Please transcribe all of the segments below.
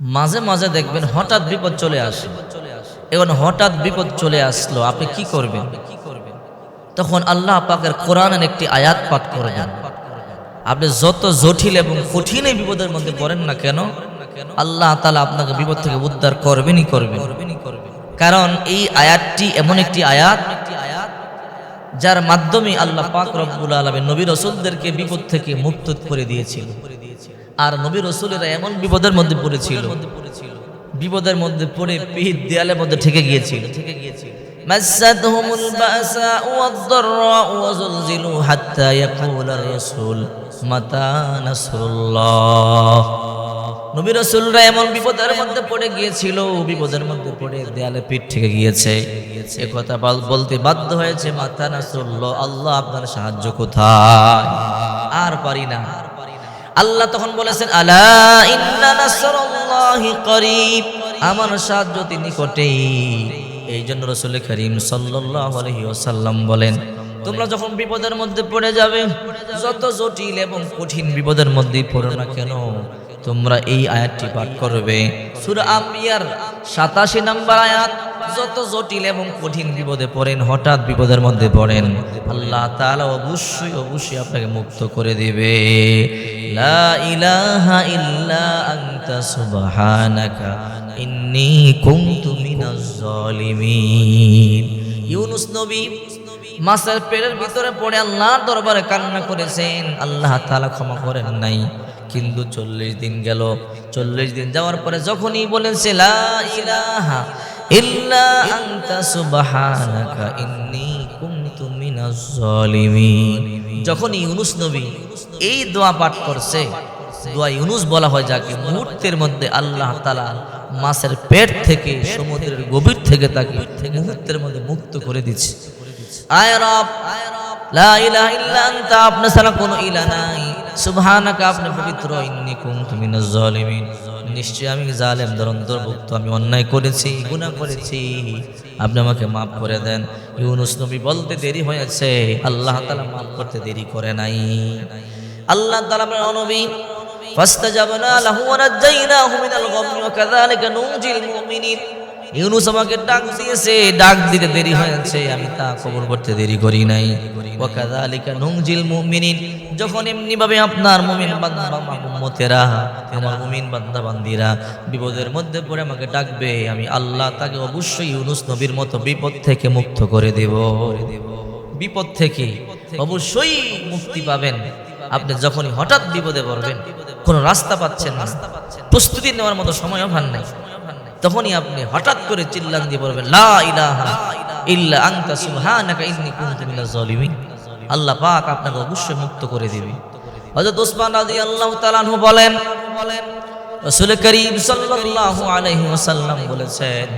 মাঝে মাঝে দেখবেন হঠাৎ বিপদ চলে আসে। এখন হঠাৎ বিপদ চলে আসলো, আপনি কি করবেন? তখন আল্লাহ পাকের কোরআনের একটি আয়াত পাঠ করবেন। আপনি যত জটিল এবং কঠিন বিপদের মধ্যে পড়েন না কেন, আল্লাহ তালা আপনাকে বিপদ থেকে উদ্ধার করবেনই করবেন। কারণ এই আয়াতটি এমন একটি আয়াত, যার মাধ্যমে আল্লাহ পাক রব্বুল আলমী নবী রসুলদেরকে বিপদ থেকে মুক্ত করে দিয়েছিল আর নবী রসুলেরা এমন বিপদের মধ্যে পড়েছিল বিপদের মধ্যে পড়ে পিঠ দেয়ালের মধ্যে ঠেকে গিয়েছিল ঠেকে গিয়েছিল مستهم البأساء والضراء وزلزلوا حتى يقول الرسول متى نصر الله নবী রসুলরা এমন বিপদের মধ্যে পড়ে গিয়েছিল বিপদের মধ্যে পড়ে দেয়ালে পিঠ থেকে গিয়েছে এ কথা বল- বলতে বাধ্য হয়েছে মাতা নাসরুল্লাহ আল্লাহ আপনার সাহায্য কোথায় আর পারি না আল্লাহ তখন বলেছেন, আলা ইন্না নাসরুল্লাহি করিব। আমার সাহায্য তিনি নিকটেই এই জন্য রসুল করিম ওয়াসাল্লাম বলেন, তোমরা যখন বিপদের মধ্যে পড়ে যাবে, যত জটিল এবং কঠিন বিপদের মধ্যে পড়ো না কেন, তোমরা এই আয়াতটি পাঠ করবে। সূরা 87 নম্বর আয়াত, যত জটিল এবং কঠিন বিপদে পড়েন, হঠাৎ বিপদের মধ্যে পড়েন, আল্লাহ তাআলা অবশ্যই অবশ্যই আপনাকে মুক্ত করে দিবে। লা ইলাহা ইল্লা আনতা সুবহানাকা ইন্নী কুনতু মিনাজ জালিমিন। ইউনুস নবী মাছের পেটের ভিতরে পড়ে আল্লাহর দরবারে কান্না করেছেন। আল্লাহ তাআলা ক্ষমা করেন নাই। কিন্তু চল্লিশ দিন গেল। চল্লিশ দিন যাওয়ার পরে যখনই বলেছে লা ইলাহা ইল্লা আনতা সুবহানাকা ইন্নী কুনতু মিনাজ জালিমিন। যখন ইউনুস নবী এই দোয়া পাঠ করছে, দোয়া ইউনুস বলা হয় যাকে মুহূর্তের মধ্যে আল্লাহ তাআলা মাছের পেট থেকে, সমুদ্রের গভীর থেকে তাকে মুহূর্তের মধ্যে মুক্ত করে দিচ্ছে। আয় রব আপনি ছাড়া কোনো ইলা নাই। সুবহানাকা, আপনি পবিত্র। ইন্নী কুনতু মিনাজ জালিমিন নিশ্চয় আমি জালেম দরন্তর্ভুক্ত আমি অন্যায় করেছি, গুনাহ করেছি। আপনি আমাকে মাফ করে দেন। ইউনুস নবী বলতে দেরি হয়েছে। আল্লাহ তাআলা মাফ করতে দেরি করে নাই। আল্লাহ তাআলা আপনার নবী, ফাস্তাজাবনা লাহু ওয়া নাজাইনাহু মিনাল গাম্মি ওয়া কাযালিকা নুনজিল মুমিনিন। ইউনুস আমাকে ডাক দিয়েছে, ডাক দিতে দেরি হয়েছে। আমি তা কবর করতে দেরি করি নাই। যখন এমনি ভাবে আপনার মুমিন বান্দা উম্মতেরা আমার মুমিন বান্দা বান্দিরা, বিপদের মধ্যে পড়ে আমাকে ডাকবে, আমি আল্লাহ তাকে অবশ্যই ইউনুস নবীর মতো বিপদ থেকে মুক্ত করে দেব। বিপদ থেকে অবশ্যই মুক্তি পাবেন। আপনি যখনই হঠাৎ বিপদে পড়বেন, কোনো রাস্তা পাচ্ছেন না। প্রস্তুতি নেওয়ার মতো সময় পান নাই। তখনই আপনি হঠাৎ করে চিল্লান দিয়ে বলবেন, লা ইলাহা ইল্লা আনতা, সুবহানাকা ইন্নী কুনতু মিনাজ জালিমিন আল্লাহ পাক আপনাকে অবশ্যই মুক্ত করে দিবে। হযরত ওসমান রাদিয়াল্লাহু তাআলা আনহু বলেন, রাসূল করিম সাল্লাল্লাহু আলাইহি ওয়াসাল্লাম বলেছেন,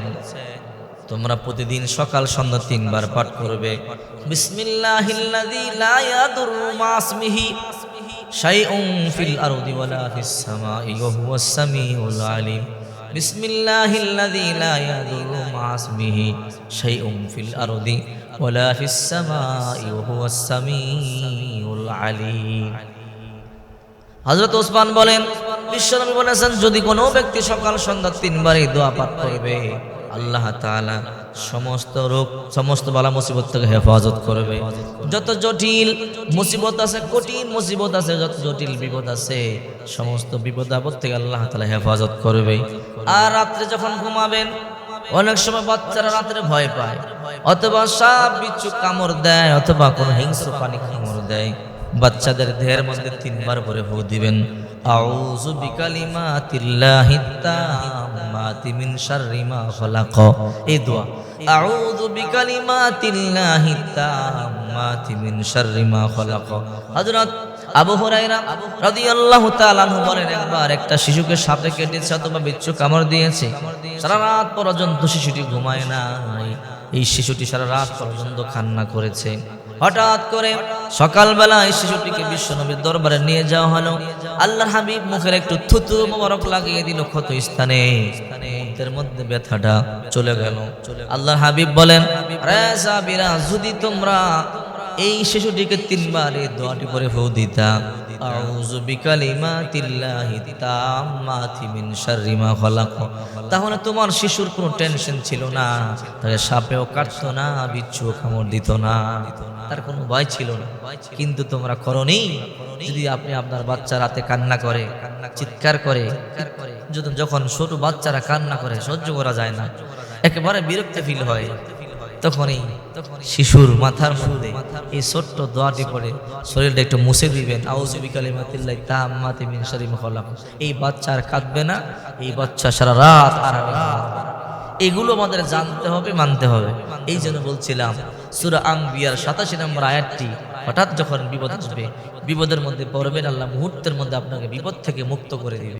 তোমরা প্রতিদিন সকাল সন্ধ্যা তিনবার পাঠ করবে। বিসমিল্লাহিল্লাযী লা ইয়াদুরু মা শাইউন ফিল আরদি ওয়ালা ফিস ওয়া হুয়াস সামিউল আলিম। বিসমিল্লাহিল্লাযী লা ইয়াদুরু শাইউন ফিল আরদি ওয়ালা ফিস সামাই ওয়া হুয়াস সামিউল আলিম হজরত ওসমান বলেন বিশ্বনবী বলেছেন, যদি কোনো ব্যক্তি সকাল সন্ধ্যা তিনবারই দোয়া পাঠ করবে, আল্লাহ সমস্ত রোগ, সমস্ত বালা মুসিবত থেকে হেফাজত করবে। যত জটিল মুসিবত আছে, কঠিন মুসিবত আছে, যত জটিল বিপদ আছে, সমস্ত বিপদ আপদ থেকে আল্লাহ তাআলা হেফাজত করবে। আর রাত্রে যখন ঘুমাবেন অনেক সময় বাচ্চারা রাত্রে ভয় পায়। অথবা সাপ বিচ্ছু কামড় দেয়, অথবা কোনো হিংস্র পানি কামড় দেয়। বাচ্চাদের দেহের মধ্যে তিনবার করে ভোগ দিবেন। আউযু বিকালিমাতিল্লাহি তাম্মাতি মিন শাররি মা খালাক। এই দোয়া, আউযু বিকালিমাতিল্লাহি তাম্মাতি মিন শাররি মা খালাক। হযরত আবু হুরায়রা রাদিয়াল্লাহু তাআলা আনহু বলেন একবার একটা শিশুকে সাপে কেটেছে অথবা বিচ্ছু কামড় দিয়েছে সারা রাত পর্যন্ত শিশুটি ঘুমায় নাই। এই শিশুটি সারা রাত পর্যন্ত কান্না করেছে। হঠাৎ করে সকালবেলা এই শিশুটিকে বিশ্বনবীর দরবারে নিয়ে যাওয়া হলো। আল্লাহর হাবিব মুখের একটু থুতু মোবারক লাগিয়ে দিল ক্ষত স্থানে। মুখের মধ্যে ব্যথাটা চলে গেল। আল্লাহর হাবিব বলেন "রে সাহাবীরা, যদি তোমরা এই শিশুটিকে তিনবার এই দোয়াটি করে ফু দিতাম। তাহলে তোমার শিশুর কোনো টেনশন ছিল না, তাকে সাপেও কাটতো না, বিচ্ছুও কামড় দিত না, তার কোনো ভয় ছিল না। কিন্তু তোমরা করনি, যদি আপনি আপনার বাচ্চা রাতে কান্না করে, চিৎকার করে যখন ছোট বাচ্চারা কান্না করে, সহ্য করা যায় না, একেবারে বিরক্ত ফিল হয়, তখনই শিশুর মাথার মধ্যে এই ছোট্ট দোয়াটি পড়ে। শরীরটা একটু মুছে দিবেন। এই বাচ্চা আর কাঁদবে না। এই বাচ্চা সারা রাত আরামে এগুলো আমাদের জানতে হবে, মানতে হবে। এই জন্য বলছিলাম, সুরা আম্বিয়ার সাতাশি নম্বর আয়াতটি হঠাৎ যখন বিপদ আসবে বিপদের মধ্যে পড়বেন আল্লাহ, মুহূর্তের মধ্যে আপনাকে বিপদ থেকে মুক্ত করে দিবে।